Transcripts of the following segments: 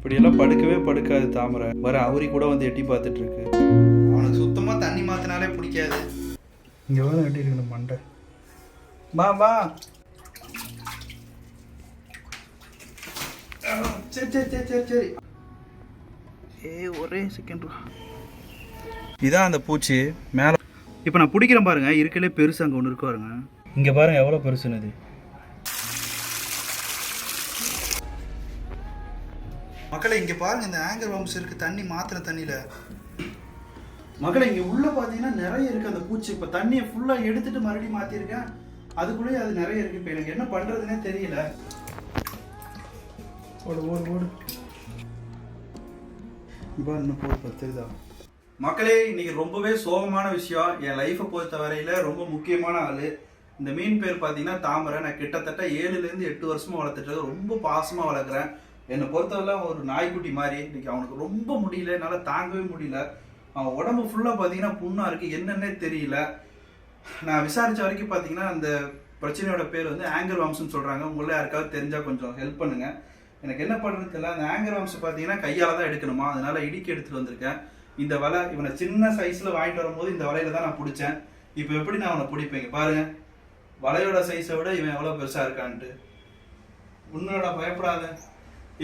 இப்படியெல்லாம் படுக்கவே படுக்காது தாமரை. வர அவுரி கூட வந்து எட்டி பார்த்துட்டு இருக்கு அவனுக்கு சுத்தமாக தண்ணி மாற்றினாலே பிடிக்காது. இங்கே வர எட்டி இருக்கணும் மண்டை. பா பா சரி சரி சரி சரி சரி. ஏ ஒரே செகண்ட் இதான் அந்த பூச்சி. மேலே இப்போ நான் பிடிக்கிறேன் பாருங்க. இருக்கலே பெருசு அங்கே ஒன்று இருக்கு பாருங்க. இங்கே பாருங்க எவ்வளோ பெருசுன்னு இது. மக்களை இங்கே பாருங்க இந்த ஆங்கர் வம்ஸ் இருக்கு தண்ணி மாத்திர தண்ணியில். மக்களை இங்கே உள்ள பார்த்தீங்கன்னா நிறைய இருக்கு அந்த பூச்சி. இப்போ தண்ணியை ஃபுல்லாக எடுத்துட்டு மறுபடியும் மாற்றிருக்கேன் அதுக்குள்ளேயே அது நிறைய இருக்கு. இப்போ எனக்கு என்ன பண்ணுறதுனே தெரியல. ஓடு ஓடு ஓடு. இப்போ இன்னும் போடு பத்துதா? மக்களே இன்னைக்கு ரொம்பவே சோகமான விஷயம். என் லைஃப்பை பொறுத்த வரையில ரொம்ப முக்கியமான ஆளு. இந்த மீன் பேர் பார்த்தீங்கன்னா தாமரை. நான் கிட்டத்தட்ட ஏழுலேருந்து எட்டு வருஷமா வளர்த்துட்டு. ரொம்ப பாசமா வளர்க்குறேன். என்னை பொறுத்தவரை ஒரு நாய்க்குட்டி மாதிரி இன்னைக்கு அவனுக்கு ரொம்ப முடியல என்னால் தாங்கவே முடியல. அவன் உடம்பு ஃபுல்லாக பார்த்தீங்கன்னா புண்ணாக இருக்குது என்னன்னே தெரியல. நான் விசாரித்த வரைக்கும் பார்த்தீங்கன்னா அந்த பிரச்சனையோட பேர் வந்து ஆங்கர் வாம்ஸ்னு சொல்கிறாங்க உங்களை யாருக்காவது தெரிஞ்சால் கொஞ்சம் ஹெல்ப் பண்ணுங்கள் எனக்கு என்ன பண்ணுறது தெரியல. அந்த ஆங்கர் வாம்ஸ் பார்த்தீங்கன்னா கையால் தான் எடுக்கணுமா? அதனால இடிக்கி எடுத்துகிட்டு வந்திருக்கேன். இந்த வலை இவனை சின்ன சைஸில் வாங்கிட்டு வரும்போது இந்த வலையில தான் நான் பிடிச்சேன். இப்போ எப்படி நான் அவனை பிடிப்பேங்க? பாருங்க. வலையோட சைஸை விட இவன் எவ்வளோ பெருசாக இருக்கான்ட்டு. உன்னோட பயப்படாத.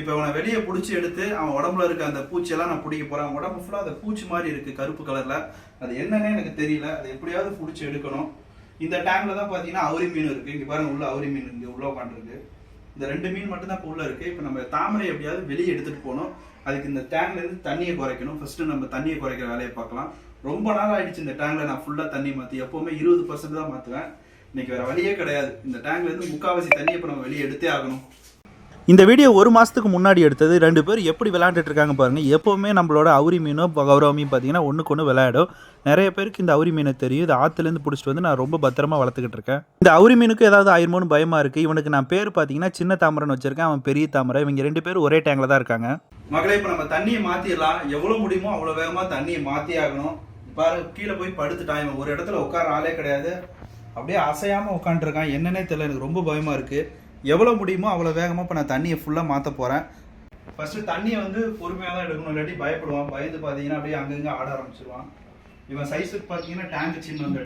இப்போ அவனை வெளியே பிடிச்சி எடுத்து அவன் உடம்புல இருக்க அந்த பூச்சியெல்லாம் நான் பிடிக்க போறேன். அவன் உடம்பு ஃபுல்லாக அந்த பூச்சி மாதிரி இருக்கு கருப்பு கலர்ல அது என்னன்னே எனக்கு தெரியல. அது எப்படியாவது பிடிச்சி எடுக்கணும். இந்த டேங்க்ல தான் பார்த்தீங்கன்னா அவுரி மீன் இருக்கு. இங்க பாருங்க உள்ள அவுரி மீன் இங்க உள்ள உட்காந்துருக்கு இந்த ரெண்டு மீன் மட்டும் தான் இப்போ உள்ள இருக்கு. இப்போ நம்ம தாமரை எப்படியாவது வெளியே எடுத்துட்டு போகணும். அதுக்கு இந்த டேங்க்ல இருந்து தண்ணியை குறைக்கணும். ஃபர்ஸ்ட் நம்ம தண்ணியை குறைக்கிற வேலையை பார்க்கலாம். ரொம்ப நாள் ஆயிடுச்சு இந்த டேங்க்ல நான் ஃபுல்லா தண்ணி மாத்தி. எப்பவுமே இருபது பர்சன்ட் தான் மாத்துவேன். இன்னைக்கு வேற வழியே கிடையாது. இந்த டேங்க்ல இருந்து முக்காவாசி தண்ணியை இப்போ நம்ம வெளியே எடுத்தே ஆகணும். இந்த வீடியோ ஒரு மாதத்துக்கு முன்னாடி எடுத்தது. ரெண்டு பேர் எப்படி விளையாண்டுட்டு இருக்காங்க பாருங்க. எப்போவுமே நம்மளோட அவுரி மீனும் கௌரவமையும் பார்த்தீங்கன்னா ஒன்றுக்கு ஒன்று விளையாடும். நிறைய பேருக்கு இந்த அவுரி மீனை தெரியும். இது ஆற்றுலேருந்து பிடிச்சிட்டு வந்து நான் ரொம்ப பத்திரமா வளர்த்துக்கிட்டு இருக்கேன். இந்த அவுரி மீனுக்கு ஏதாவது ஆயிருமோன்னு பயமா இருக்கு. இவனுக்கு நான் பேர் பார்த்தீங்கன்னா சின்ன தாமரைன்னு வச்சிருக்கேன். அவன் பெரிய தாமரை. இவங்க ரெண்டு பேரும் ஒரே டேங்கில் தான் இருக்காங்க. மகளே இப்போ நம்ம தண்ணியை மாற்றிடலாம் எவ்வளோ முடியுமோ அவ்வளோ வேகமாக தண்ணியை மாற்றி ஆகணும். பாரு கீழே போய் படுத்துட்டான் இவன். ஒரு இடத்துல உட்கார ஆளே கிடையாது. அப்படியே அசையாமல் உட்காந்துருக்கான் என்னன்னே தெரியல. எனக்கு ரொம்ப பயமாக இருக்குது எவ்வளோ முடியுமோ அவ்வளோ வேகமாக இப்போ நான் தண்ணியை ஃபுல்லாக மாற்ற போகிறேன் ஃபஸ்ட்டு தண்ணியை வந்து பொறுமையாக தான் எடுக்கணும். இல்லாட்டி பயப்படுவான். பயந்து பார்த்தீங்கன்னா அப்படியே அங்கங்கே ஆட ஆரம்பிச்சிருவான். இவன் சைஸுக்கு பார்த்தீங்கன்னா டேங்க் சின்னது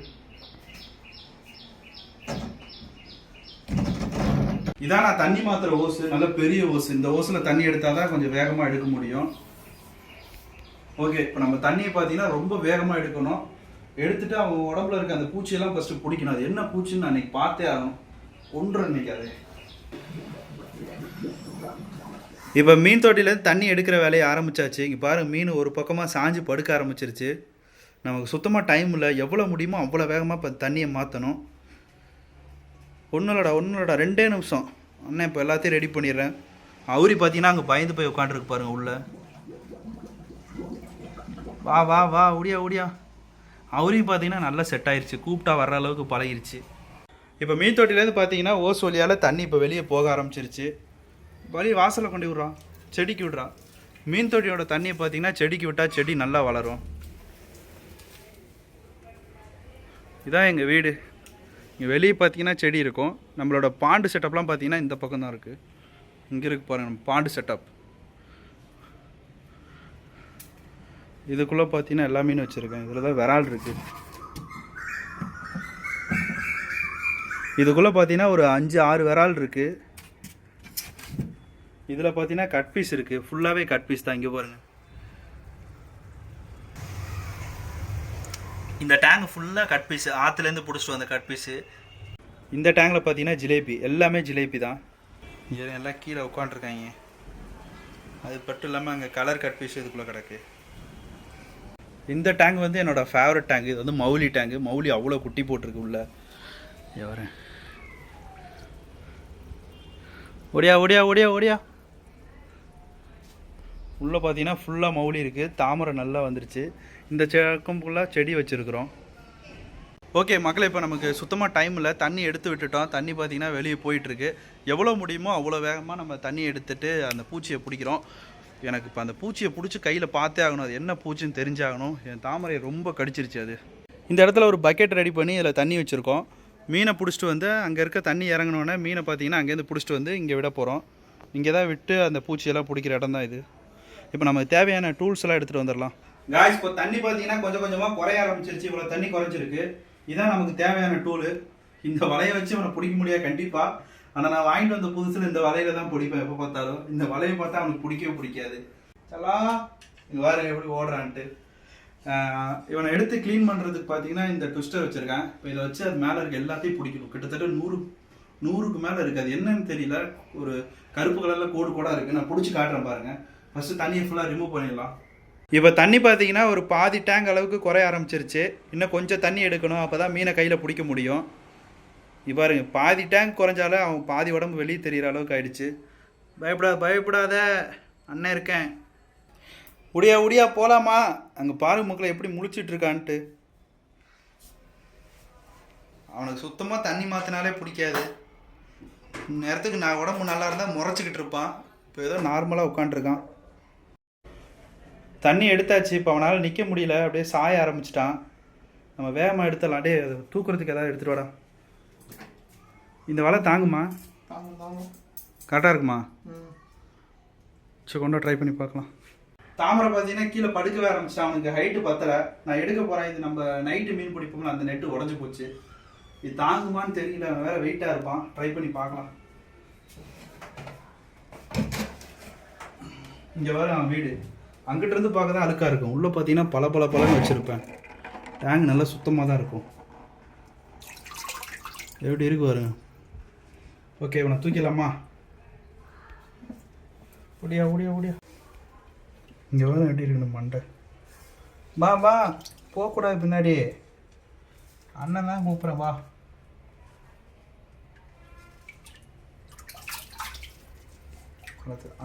இதான் நான் தண்ணி மாத்திர ஓசு நல்ல பெரிய ஓசு இந்த ஓசுல தண்ணி எடுத்தால் தான் கொஞ்சம் வேகமாக எடுக்க முடியும். ஓகே இப்போ நம்ம தண்ணியை பார்த்தீங்கன்னா ரொம்ப வேகமாக எடுக்கணும். எடுத்துட்டு அவன் உடம்புல இருக்க அந்த பூச்சியெல்லாம் ஃபர்ஸ்ட் பிடிக்கணும். அது என்ன பூச்சின்னு நான் இன்னைக்கு பார்த்தே ஆகணும். ஒன்று இன்னைக்கு அது இப்போ மீன் தொட்டிலேருந்து தண்ணி எடுக்கிற வேலையை ஆரம்பிச்சாச்சு. இங்கே பாருங்கள் மீன் ஒரு பக்கமாக சாஞ்சு படுக்க ஆரம்பிச்சிருச்சு. நமக்கு சுத்தமாக டைம் இல்லை. எவ்வளோ முடியுமோ அவ்வளோ வேகமாக இப்போ தண்ணியை மாற்றணும் ஒன்றுலடா ஒன்றுலடா ரெண்டே நிமிஷம். அண்ணன் இப்போ எல்லாத்தையும் ரெடி பண்ணிடுறேன். அவுரி பார்த்தீங்கன்னா அங்கே பயந்து போய் உட்காந்துருக்கு பாருங்கள் உள்ள. வா வா வா உடியா உடியா அவரையும் பார்த்தீங்கன்னா நல்லா செட் ஆயிடுச்சு கூப்பிட்டா வர்ற அளவுக்கு பழகிருச்சு. இப்போ மீன் தொட்டிலேருந்து பார்த்தீங்கன்னா ஓஸ் வழியால் தண்ணி இப்போ வெளியே போக ஆரம்பிச்சிருச்சு. வழி வாசலை கொண்டு விட்றான். செடிக்கு விட்றான். மீன் தொட்டியோட தண்ணியை பார்த்தீங்கன்னா செடிக்கு விட்டால் செடி நல்லா வளரும். இதான் எங்கள் வீடு. இங்கே வெளியே பார்த்தீங்கன்னா செடி இருக்கும். நம்மளோட பாண்டு செட்டப்லாம் பார்த்தீங்கன்னா இந்த பக்கம் தான் இருக்குது இங்கே இருக்கு பாருங்கள் நம்ம பாண்டு செட்டப். இதுக்குள்ளே பார்த்தீங்கன்னா எல்லா மீனும் வச்சுருக்கேன். இதில் தான் விரால் இருக்குது இதுக்குள்ளே பார்த்தீங்கன்னா ஒரு அஞ்சு ஆறு விரால் இருக்குது இதில் பார்த்தீங்கன்னா கட் பீஸ் இருக்குது ஃபுல்லாகவே கட் பீஸ் தான் இங்கே பாருங்கள் இந்த டேங்க் ஃபுல்லாக கட் பீஸ் ஆற்றுலேருந்து பிடிச்சிட்டு வந்த கட் பீஸு இந்த டேங்கில் பார்த்தீங்கன்னா ஜிலேபி. எல்லாமே ஜிலேபி தான். இங்கே எல்லாம் கீழே உட்காண்ட்ருக்காங்க அது மட்டும் இல்லாமல் அங்கே கலர் கட் பீஸ் இதுக்குள்ளே கிடக்கு. இந்த டேங்க் வந்து என்னோட ஃபேவரட் டேங்க் இது வந்து மௌலி டேங்கு மௌலி அவ்வளோ குட்டி போட்டிருக்கு உள்ள. எவரேன் ஒடியா ஒடியா ஒடியா ஒடியா உள்ளே பார்த்தீங்கன்னா ஃபுல்லாக மௌலி இருக்குது தாமரை நல்லா வந்துருச்சு. இந்த செக்கம் ஃபுல்லாக செடி வச்சுருக்குறோம். ஓகே மக்களை இப்போ நமக்கு சுத்தமாக டைம் இல்லை. தண்ணி எடுத்து விட்டுட்டோம். தண்ணி பார்த்தீங்கன்னா வெளியே போயிட்டுருக்கு. எவ்வளோ முடியுமோ அவ்வளோ வேகமாக நம்ம தண்ணி எடுத்துட்டு அந்த பூச்சியை பிடிக்கிறோம். எனக்கு இப்போ அந்த பூச்சியை பிடிச்சி கையில் பார்த்தே ஆகணும். அது என்ன பூச்சின்னு தெரிஞ்சாகணும் என் தாமரை ரொம்ப கடிச்சிருச்சு அது. இந்த இடத்துல ஒரு பக்கெட் ரெடி பண்ணி இதில் தண்ணி வச்சுருக்கோம். மீனை பிடிச்சிட்டு வந்து அங்கே இருக்க தண்ணி இறங்கினோடனே மீனை பார்த்தீங்கன்னா அங்கேருந்து பிடிச்சிட்டு வந்து இங்கே விட போகிறோம் இங்கே தான் விட்டு அந்த பூச்சியெல்லாம் பிடிக்கிற இடம் தான் இது. இப்போ நமக்கு தேவையான டூல்ஸ் எல்லாம் எடுத்துகிட்டு வந்துடலாம். காய்ஸ் இப்போ தண்ணி பார்த்தீங்கன்னா கொஞ்சம் கொஞ்சமாக குறைய ஆரம்பிச்சிருச்சு. இவ்வளோ தண்ணி குறைஞ்சிருக்கு. இதான் நமக்கு தேவையான டூலு இந்த வலையை வச்சு அவனை பிடிக்க முடியாது கண்டிப்பாக ஆனால் நான் வாங்கிட்டு வந்த புதுசில் இந்த வலையில தான் பிடிப்பேன் எப்போ பார்த்தாலும். இந்த வலையை பார்த்தா அவனுக்கு பிடிக்கவே பிடிக்காது. சலா இங்கே வேறு எப்படி ஓடுறான்ட்டு. இவனை எடுத்து க்ளீன் பண்ணுறதுக்கு பார்த்தீங்கன்னா இந்த ட்விஸ்டர் வச்சுருக்கேன். இப்போ இதை வச்சு அது மேலே இருக்க எல்லாத்தையும் பிடிக்கணும். கிட்டத்தட்ட நூறு நூறுக்கு மேலே இருக்குது அது என்னன்னு தெரியல. ஒரு கருப்பு கலரில் கோடு கூட இருக்குது நான் பிடிச்சி காட்டுறேன் பாருங்கள் ஃபஸ்ட்டு தண்ணியை ஃபுல்லாக ரிமூவ் பண்ணிடலாம். இப்போ தண்ணி பார்த்தீங்கன்னா ஒரு பாதி டேங்க் அளவுக்கு குறைய ஆரம்பிச்சிருச்சு. இன்னும் கொஞ்சம் தண்ணி எடுக்கணும். அப்போ தான் மீனை கையில் பிடிக்க முடியும். இப்போ பாருங்க. பாதி டேங்க் குறைஞ்சாலே அவன் பாதி உடம்பு வெளியே தெரிகிற அளவுக்கு ஆயிடுச்சு. பயப்படாத பயப்படாத. அண்ணன் இருக்கேன். உடியா உடியா போலாமா? அங்கே பாருங்க மக்களை எப்படி முழிச்சிட்டு இருக்கான்ட்டு. அவனுக்கு சுத்தமாக தண்ணி மாற்றினாலே பிடிக்காது. நேரத்துக்கு நான் உடம்பு நல்லா இருந்தால் முறைச்சிக்கிட்டு இருப்பான். இப்போ ஏதோ நார்மலாக உட்காண்ட்ருக்கான் தண்ணி எடுத்தாச்சு இப்போ அவனால் நிற்க முடியல. அப்படியே சாய ஆரம்பிச்சிட்டான். நம்ம வேகமாக எடுத்துடலாம். டே அது தூக்குறதுக்கு ஏதாவது எடுத்துகிட்டு வாடா. இந்த வலை தாங்குமா? கரெக்டாக இருக்குமா? சரி கொண்டு ட்ரை பண்ணி பார்க்கலாம். தாமரை பார்த்தீங்கன்னா கீழே படுக்கவே ஆரம்பிச்சிட்டா அவனுக்கு ஹைட்டு பத்தலை. நான் எடுக்க போகிறேன் இது நம்ம நைட்டு மீன் பிடிப்போம்ல அந்த நெட்டு உடஞ்சி போச்சு. இது தாங்குமான்னு தெரியல. அவன் வேற வெயிட்டாக இருப்பான். ட்ரை பண்ணி பார்க்கலாம். இங்கே வேற அவன் வீடு. அங்கிட்ட இருந்து பார்க்க தான் அழுக்காக இருக்கும். உள்ளே பார்த்தீங்கன்னா பல பல பழம் வச்சுருப்பேன். டேங்க் நல்லா சுத்தமாக தான் இருக்கும். எப்படி இருக்கு பாருங்க ஓகே இவனை தூக்கிடலாமா? ஓடியா ஓடியா ஓடியா. இங்கே வேணும் எப்படி இருக்கணும் மண்டை? வா வா. போகக்கூடாது பின்னாடி. அண்ணன் தான் கூப்பிட்றேன் வா.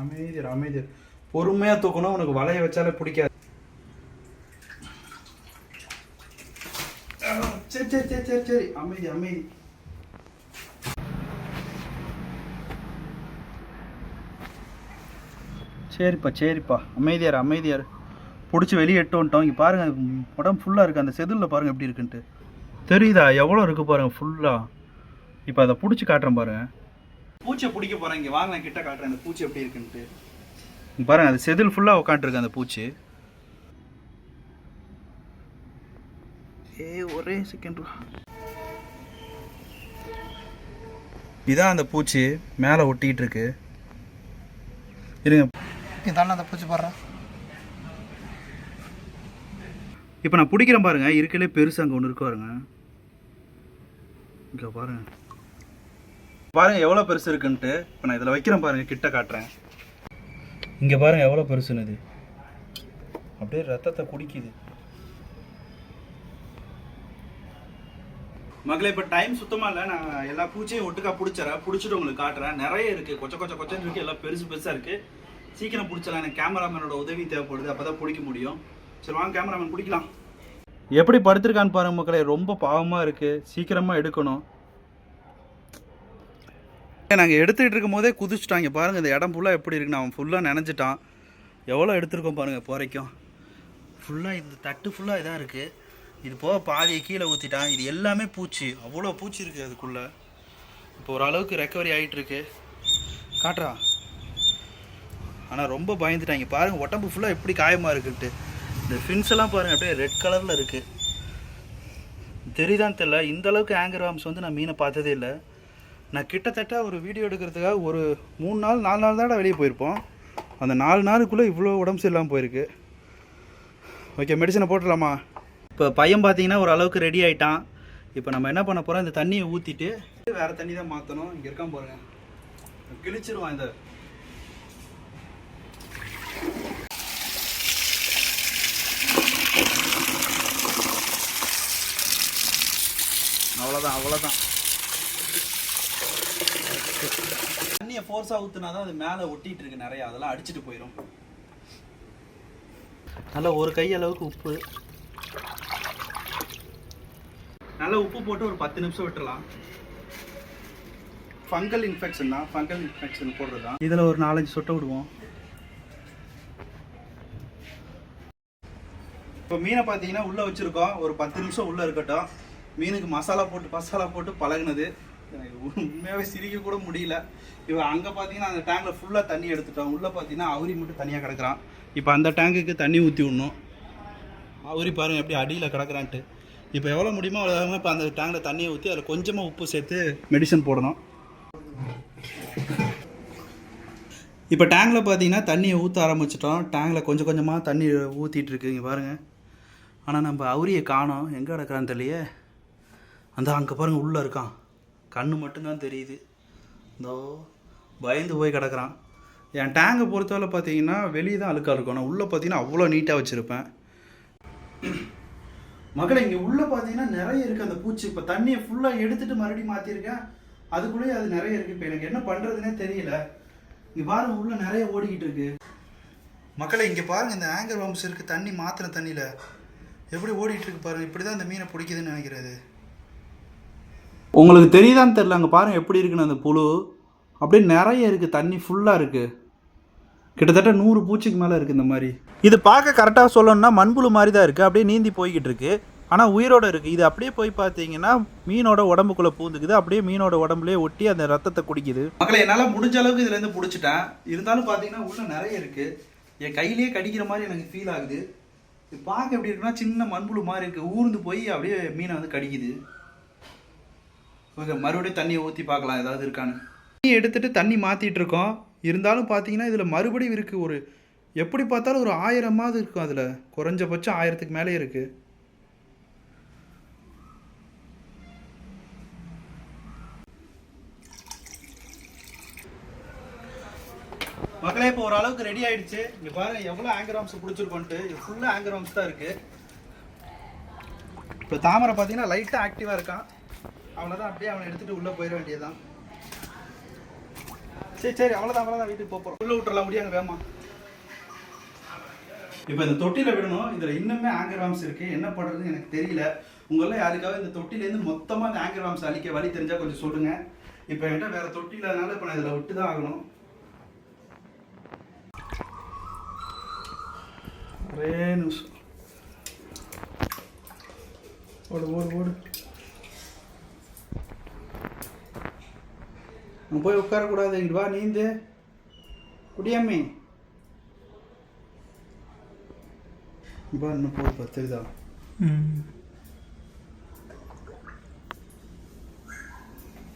அமைதியர் அமைதியர். பொறுமையாக தூக்கணும். உனக்கு வலையை வச்சாலே பிடிக்காது. சரி சரி சரி சரி சரி. அமைதி அமைதி. சரிப்பா சரிப்பா. அமைதியார் அமைதியார். பிடிச்சி வெளியே எட்டு வந்துட்டோம். இங்கே பாருங்கள் உடம்பு ஃபுல்லாக இருக்குது அந்த செதிலில் பாருங்கள் எப்படி இருக்குன்ட்டு. தெரியுதா எவ்வளோ இருக்குது பாருங்கள் ஃபுல்லாக இப்போ அதை பிடிச்சி காட்டுறேன் பாருங்கள் பூச்சியை பிடிக்க போகிறேன் இங்கே வாங்க நான் கிட்ட காட்டுறேன். அந்த பூச்சி எப்படி இருக்குன்ட்டு. இங்க பாருங்க அது செதில் ஃபுல்லாக உட்காந்துருக்கு அந்த பூச்சி. ஏ ஒரே செகண்ட் இதான் அந்த பூச்சி மேலே ஒட்டிக்கிட்டு இருக்கு. இருங்க. இதானே அந்த பூச்சி பாடுறேன் இப்போ நான் பிடிக்கிறேன் பாருங்க. இருக்கலே பெருசு அங்கே ஒன்று இருக்கு பாருங்க. இங்கே பாருங்க. பாருங்க எவ்வளோ பெருசு இருக்குன்ட்டு. இப்போ நான் இதில் வைக்கிறேன் பாருங்க கிட்ட காட்டுறேன். இங்கே பாருங்க எவ்வளோ பெருசுன்னு இது. அப்படியே ரத்தத்தை குடிக்குது. மகளே இப்போ டைம் சுத்தமாக இல்லை. நான் எல்லா பூச்சியும் ஒட்டுக்கா பிடிச்சிடறேன். பிடிச்சிட்டு உங்களுக்கு காட்டுறேன். நிறைய இருக்குது கொச்ச கொச்ச கொச்சன்னு இருக்குது எல்லாம் பெருசு பெருசாக இருக்குது சீக்கிரம் பிடிச்சலாம் எனக்கு கேமராமேனோட உதவி தேவைப்படுது. அப்போ தான் பிடிக்க முடியும். சரி வாங்க கேமராமேன் பிடிக்கலாம். எப்படி படுத்திருக்கான்னு பாருங்க மக்களே. ரொம்ப பாவமாக இருக்குது சீக்கிரமாக எடுக்கணும். நாங்கள் எடுத்துக்கிட்டு இருக்கும் போதே குதிச்சிட்டாங்க. பாருங்கள் இந்த இடம் ஃபுல்லாக எப்படி இருக்குன்னு. அவன் ஃபுல்லாக நினச்சிட்டான் எவ்வளோ எடுத்திருக்கோம் பாருங்கள் இப்போ வரைக்கும். ஃபுல்லாக இந்த தட்டு ஃபுல்லாக இதாக இருக்குது இது போக பாதியை கீழே ஊற்றிட்டான் இது எல்லாமே பூச்சி. அவ்வளோ பூச்சி இருக்குது அதுக்குள்ளே. இப்போ ஓரளவுக்கு ரெக்கவரி ஆகிட்டுருக்கு காட்டுறா. ஆனால் ரொம்ப பயந்துட்டாங்க. பாருங்கள் உடம்பு ஃபுல்லாக எப்படி காயமாக இருக்குன்ட்டு. இந்த ஃபின்ஸ் எல்லாம் பாருங்கள் அப்படியே ரெட் கலரில் இருக்குது தெரியுதான்னு தெரியல. இந்த அளவுக்கு ஆங்கர் வாம்ஸ் வந்து நான் மீனை பார்த்ததே இல்லை. நான் கிட்டத்தட்ட ஒரு வீடியோ எடுக்கிறதுக்காக ஒரு மூணு நாள் நாலு நாள் தான் வெளியே போயிருப்போம். அந்த நாலு நாளுக்குள்ளே இவ்வளோ உடம்பு சரியில்லாமல் போயிருக்கு. ஓகே மெடிசனை போட்டுடலாமா? இப்போ பையன் பார்த்தீங்கன்னா ஒரு அளவுக்கு ரெடி ஆகிட்டான் இப்போ நம்ம என்ன பண்ண போகிறோம் இந்த தண்ணியை ஊற்றிட்டு வேறு தண்ணி தான் மாற்றணும் இங்கே இருக்கான் பாருங்க. கிழிச்சிருவான் இந்த அவ்வளோதான் அவ்வளோதான் தண்ணியை ஃபோர்ஸாக ஊற்றுனா தான் அது மேலே ஒட்டிட்டு இருக்கு நிறையா அதெல்லாம் அடிச்சிட்டு போயிடும் நல்லா ஒரு கை அளவுக்கு உப்பு. நல்லா உப்பு போட்டு ஒரு பத்து நிமிஷம் விட்டுறலாம். ஃபங்கல் இன்ஃபெக்ஷன் தான் ஃபங்கல் இன்ஃபெக்ஷன் போடுறது தான். இதில் ஒரு நாலஞ்சு சொட்டை விடுவோம். இப்போ மீனை பார்த்தீங்கன்னா உள்ளே வச்சுருக்கோம். ஒரு பத்து நிமிஷம் உள்ளே இருக்கட்டும். மீனுக்கு மசாலா போட்டு மசாலா போட்டு பழகுனது. எனக்கு உண்மையாகவே சிரிக்க கூட முடியல. இவன் அங்கே பார்த்தீங்கன்னா அந்த டேங்கில் ஃபுல்லாக தண்ணி எடுத்துட்டோம் உள்ளே பார்த்தீங்கன்னா அவுரி மட்டும் தனியாக கிடக்குறான். இப்போ அந்த டேங்குக்கு தண்ணி ஊற்றி விடணும். அவுரி பாருங்கள் எப்படி அடியில் கிடக்குறான்ட்டு. இப்போ எவ்வளோ முடியுமோ அவ்வளோ இப்போ அந்த டேங்கில் தண்ணியை ஊற்றி அதில் கொஞ்சமாக உப்பு சேர்த்து மெடிசன் போடணும். இப்போ டேங்கில் பார்த்தீங்கன்னா தண்ணியை ஊற்ற ஆரம்பிச்சிட்டோம். டேங்கில் கொஞ்சம் கொஞ்சமாக தண்ணி ஊற்றிட்டுருக்குங்க இங்கே பாருங்கள் ஆனால் நம்ம அவுரியை காணோம். எங்கே கிடக்குறான்னு தெரியலையே. அந்த அங்கே பாருங்கள் உள்ளே இருக்கான். கண்ணு மட்டும்தான் தெரியுது. இதோ பயந்து போய் கிடக்குறான். என் டேங்கை பொறுத்தவரை பார்த்தீங்கன்னா வெளியே தான் அழுக்காக இருக்கும். நான் உள்ளே பார்த்தீங்கன்னா அவ்வளோ நீட்டாக வச்சுருப்பேன். மக்களை இங்கே உள்ளே பார்த்தீங்கன்னா நிறைய இருக்குது அந்த பூச்சி. இப்போ தண்ணியை ஃபுல்லாக எடுத்துகிட்டு மறுபடியும் மாற்றிருக்கேன் அதுக்குள்ளேயே அது நிறைய இருக்குது இப்போ எனக்கு என்ன பண்ணுறதுனே தெரியல. இங்கே பாருங்கள் உள்ளே நிறைய ஓடிக்கிட்டு இருக்கு. மக்களை இங்கே பாருங்கள் இந்த ஆங்கர் வம்ஸ் இருக்குது தண்ணி மாற்றின தண்ணியில் எப்படி ஓடிட்டு இருக்கு பாருங்க. இப்படி தான் இந்த மீனை பிடிக்குதுன்னு நினைக்கிறது. உங்களுக்கு தெரியுதான்னு தெரில அங்கே பாருங்கள் எப்படி இருக்குன்னு அந்த புழு. அப்படியே நிறைய இருக்குது தண்ணி ஃபுல்லாக இருக்குது கிட்டத்தட்ட நூறு பூச்சிக்கு மேலே இருக்குது இந்த மாதிரி. இது பார்க்க கரெக்டாக சொல்லணும்னா மண்புழு மாதிரி தான் இருக்குது அப்படியே நீந்தி போய்கிட்டு இருக்கு. ஆனால் உயிரோட இருக்குது இது அப்படியே போய் பார்த்தீங்கன்னா மீனோட உடம்புக்குள்ளே பூந்துக்குது. அப்படியே மீனோட உடம்புலேயே ஒட்டி அந்த ரத்தத்தை குடிக்குது. மக்களை என்னால் முடிஞ்ச அளவுக்கு இதுலேருந்து பிடிச்சிட்டேன். இருந்தாலும் பார்த்தீங்கன்னா உள்ளே நிறைய இருக்குது என் கையிலேயே கடிக்கிற மாதிரி எனக்கு ஃபீல் ஆகுது. இது பார்க்க எப்படி இருக்குன்னா சின்ன மண்புழு மாதிரி இருக்குது ஊர்ந்து போய் அப்படியே மீனை வந்து கடிக்குது. ஓகே மறுபடியும் தண்ணியை ஊற்றி பார்க்கலாம். ஏதாவது இருக்கான்னு. தண்ணி எடுத்துட்டு தண்ணி மாற்றிட்டு இருக்கோம். இருந்தாலும் பார்த்தீங்கன்னா இதில் மறுபடியும் இருக்குது ஒரு எப்படி பார்த்தாலும் ஒரு ஆயிரமாவது இருக்கும் அதில். குறைஞ்சபட்சம் ஆயிரத்துக்கு மேலே இருக்குது மக்களே இப்போ ஓரளவுக்கு ரெடி ஆயிடுச்சு. இங்க பாருங்க எவ்வளோ ஆங்கர் ஆம்ஸ் பிடிச்சிருக்கோன்ட்டு. இது ஃபுல்லாக ஆங்கர் தான் இருக்கு. இப்போ தாமரை பார்த்தீங்கன்னா லைட்டாக ஆக்டிவாக இருக்கான். அவ்வளோதான் அப்படியே அவனை எடுத்துட்டு உள்ளே போயிட வேண்டியதுதான். சரி சரி அவ்வளோதான் அவ்வளோதான் வீட்டுக்கு போக போகிறோம் உள்ளே விட்டுறலாம் முடியாங்க வேமா. இப்போ இந்த தொட்டியில் விடணும் இதில் இன்னுமே ஆங்கர் வாம்ஸ் இருக்குது என்ன பண்ணுறதுன்னு எனக்கு தெரியல. உங்களெல்லாம் யாருக்காவது இந்த தொட்டிலேருந்து மொத்தமாக இந்த ஆங்கர் வாம்ஸ் அழிக்க வழி தெரிஞ்சால் கொஞ்சம் சொல்லுங்கள் இப்போ என்கிட்ட வேறு தொட்டி இல்லாதனால இப்போ நான் இதில் விட்டு தான் ஆகணும். ஒரே நிமிஷம். ஓடு ஓடு ஓடு. அங்கே போய் உட்காரக்கூடாது. இங்கிட்டு வா நீந்து. குடியாமே இப்போ இன்னும் போய் பத்துக்குதா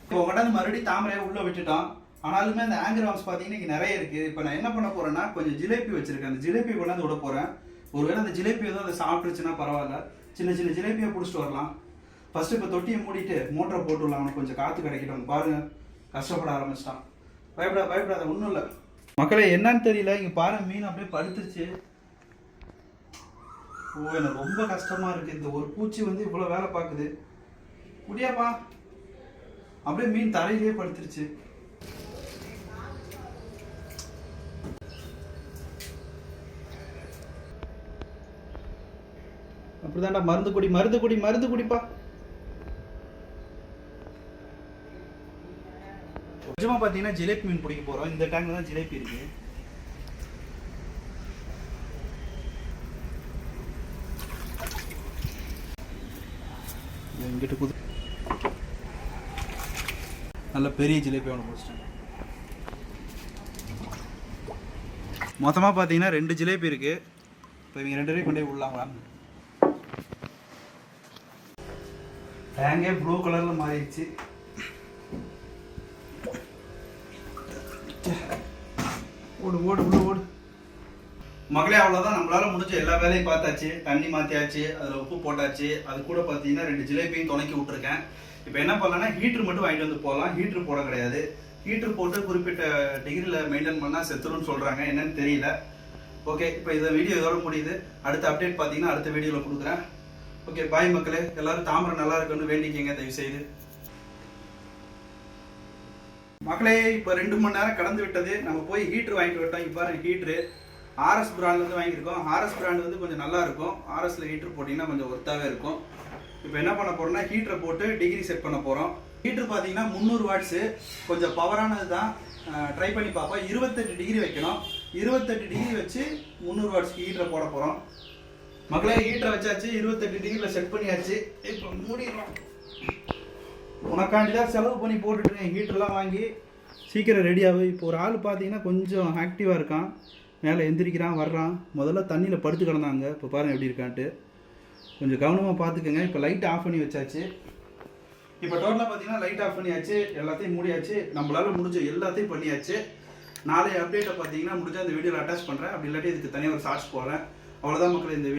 இப்போ உடனே மறுபடியும் தாமரையை உள்ளே விட்டுட்டோம் ஆனாலுமே அந்த ஆங்கர் வாம்ஸ் பார்த்தீங்கன்னா இங்கே நிறைய இருக்குது இப்போ நான் என்ன பண்ண போகிறேன்னா கொஞ்சம் ஜிலேபி வச்சுருக்கேன். அந்த ஜிலேபி கொண்டாந்து விட போகிறேன் ஒருவேளை அந்த ஜிலேபி எதுவும் அதை சாப்பிட்டுச்சுன்னா பரவாயில்ல. சின்ன சின்ன ஜிலேபியை பிடிச்சிட்டு வரலாம். ஃபர்ஸ்ட் இப்போ தொட்டியை மூடிட்டு மோட்டரை போட்டு விடலாம் அவனுக்கு கொஞ்சம் காற்று கிடைக்கட்டும். பாருங்க கஷ்டப்பட ஆரம்பிச்சிட்டான். பயப்பட பயப்படாத ஒன்றும் இல்லை. மக்களே என்னன்னு தெரியல. இங்கே பாரு மீன் அப்படியே படுத்துருச்சு. ஓ எனக்கு ரொம்ப கஷ்டமாக இருக்குது இந்த ஒரு பூச்சி வந்து இவ்வளோ வேலை பார்க்குது. முடியாப்பா. அப்படியே மீன் தரையிலேயே படுத்துருச்சு. அப்படிதான்டா மருந்து குடி மருந்து குடி மருந்து குடிப்பா. கொஞ்சமாக பார்த்தீங்கன்னா ஜிலேபி மீன் பிடிக்க போறோம். இந்த டேங்க்ல தான் ஜிலேபி இருக்கு. இங்கிட்ட குது நல்ல பெரிய ஜிலேபி ஒன்று பிடிச்சிட்டேன் மொத்தமாக பார்த்தீங்கன்னா ரெண்டு ஜிலேபி இருக்கு. இப்போ இவங்க ரெண்டு பேரும் கொண்டு போய் விடலாங்களா? டேங்கே ப்ளூ கலரில் மாறிடுச்சு. ஓடு உள்ள ஓடு. மகளே அவ்வளோதான் நம்மளால முடிஞ்ச எல்லா வேலையும் பார்த்தாச்சு. தண்ணி மாற்றியாச்சு அதில் உப்பு போட்டாச்சு. அது கூட பார்த்தீங்கன்னா ரெண்டு ஜிலேபியும் துணைக்கி விட்டுருக்கேன். இப்போ என்ன பண்ணலாம்னா ஹீட்ரு மட்டும் வாங்கிட்டு வந்து போகலாம் ஹீட்ரு போட கிடையாது. ஹீட்ரு போட்டு குறிப்பிட்ட டிகிரியில் மெயின்டைன் பண்ணால் செத்துருன்னு சொல்கிறாங்க என்னன்னு தெரியல. ஓகே இப்போ இந்த வீடியோ இதோட முடியுது. அடுத்த அப்டேட் பார்த்தீங்கன்னா அடுத்த வீடியோவில் கொடுக்குறேன். ஓகே பாய் மக்களே. எல்லாரும் தாமரை நல்லா இருக்குன்னு வேண்டிக்கங்க தயவு செய்து மக்களே இப்போ ரெண்டு மணி நேரம் கடந்து விட்டது. நம்ம போய் ஹீட்ரு வாங்கிட்டு விட்டோம் இப்போ ஹீட்ரு ஆர்எஸ் பிராண்ட்லேருந்து வாங்கியிருக்கோம். ஆர்எஸ் பிராண்ட் வந்து கொஞ்சம் நல்லா இருக்கும். ஆர்எஸ்ல ஹீட்ரு போட்டிங்கன்னா கொஞ்சம் ஒர்த்தாகவே இருக்கும். இப்போ என்ன பண்ண போறோம்னா ஹீட்டரை போட்டு டிகிரி செட் பண்ண போகிறோம் ஹீட்ரு பார்த்தீங்கன்னா முந்நூறு வாட்ஸு கொஞ்சம் பவரானது தான் ட்ரை பண்ணி பார்ப்போம். இருபத்தெட்டு டிகிரி வைக்கணும். இருபத்தெட்டு டிகிரி வச்சு முந்நூறு வாட்ஸ்க்கு ஹீட்டரை போட போகிறோம் மக்களே ஹீட்டரை வச்சாச்சு. இருபத்தெட்டு டிகிரியில் செட் பண்ணியாச்சு. இப்போ மூடிடுறோம். உனக்காண்டி தான் செலவு பண்ணி போட்டுட்டுருக்கேன் ஹீட்டர்லாம் வாங்கி சீக்கிரம் ரெடியாகு இப்போ ஒரு ஆள் பார்த்தீங்கன்னா கொஞ்சம் ஆக்டிவாக இருக்கான். மேலே எந்திரிக்கிறான் வர்றான். முதல்ல தண்ணியில் படுத்து கிடந்தாங்க. இப்போ பாருங்கள் எப்படி இருக்கான்ட்டு. கொஞ்சம் கவனமாக பார்த்துக்கோங்க. இப்போ லைட் ஆஃப் பண்ணி வச்சாச்சு. இப்போ டோட்டலாக பார்த்தீங்கன்னா லைட் ஆஃப் பண்ணியாச்சு. எல்லாத்தையும் மூடியாச்சு. நம்மளால் முடிஞ்ச எல்லாத்தையும் பண்ணியாச்சு. நாளைய அப்டேட்டை பார்த்தீங்கன்னா முடிஞ்சால் இந்த வீடியோவில் அட்டாச் பண்ணுறேன் அப்படி இல்லாட்டி இதுக்கு தனியாக ஒரு சார்ஜ் போடுறேன். அவ்வளோதான் மக்கள் இந்த